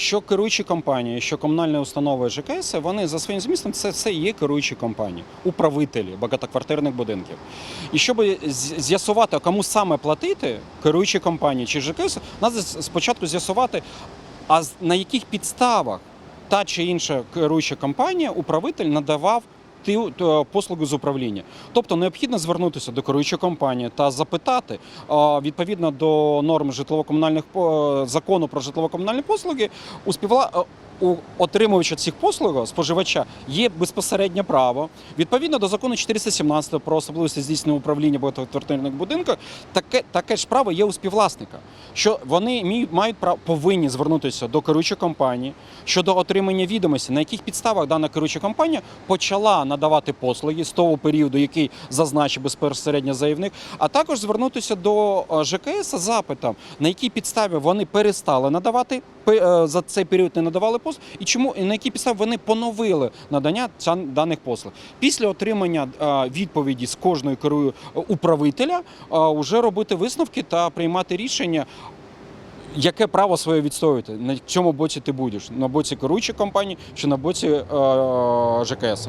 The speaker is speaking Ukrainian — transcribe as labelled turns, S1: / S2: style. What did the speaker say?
S1: що керуючі компанії, що комунальні установи ЖКС, вони за своїм змістом це все є керуючі компанії, управителі багатоквартирних будинків. І щоб з'ясувати, кому саме платити, керуючі компанії чи ЖКС, треба спочатку з'ясувати, а на яких підставах та чи інша керуюча компанія, управитель надавав ті то, з управління. Тобто необхідно звернутися до керуючої компанії та запитати відповідно до норм житлово-комунальних по- закону про житлово-комунальні послуги, у співвла... у отримувача цих послуг, споживача, є безпосереднє право. Відповідно до закону 417 про особливості здійснення управління багатоквартирних будинків, таке, таке ж право є у співвласника, що вони мають право повинні звернутися до керуючої компанії щодо отримання відомості, на яких підставах дана керуюча компанія почала надавати послуги з того періоду, який зазначив безпосередньо заявник, а також звернутися до е, ЖКС запитом, на якій підставі вони перестали надавати е, за цей період не надавали послуг, і чому і на які підстави вони поновили надання даних послуг. Після отримання е, відповіді з кожної керую е, управителя вже робити висновки та приймати рішення. Яке право своє відстоювати? На чому боці ти будеш? На боці керуючої компанії чи на боці е, ЖКС?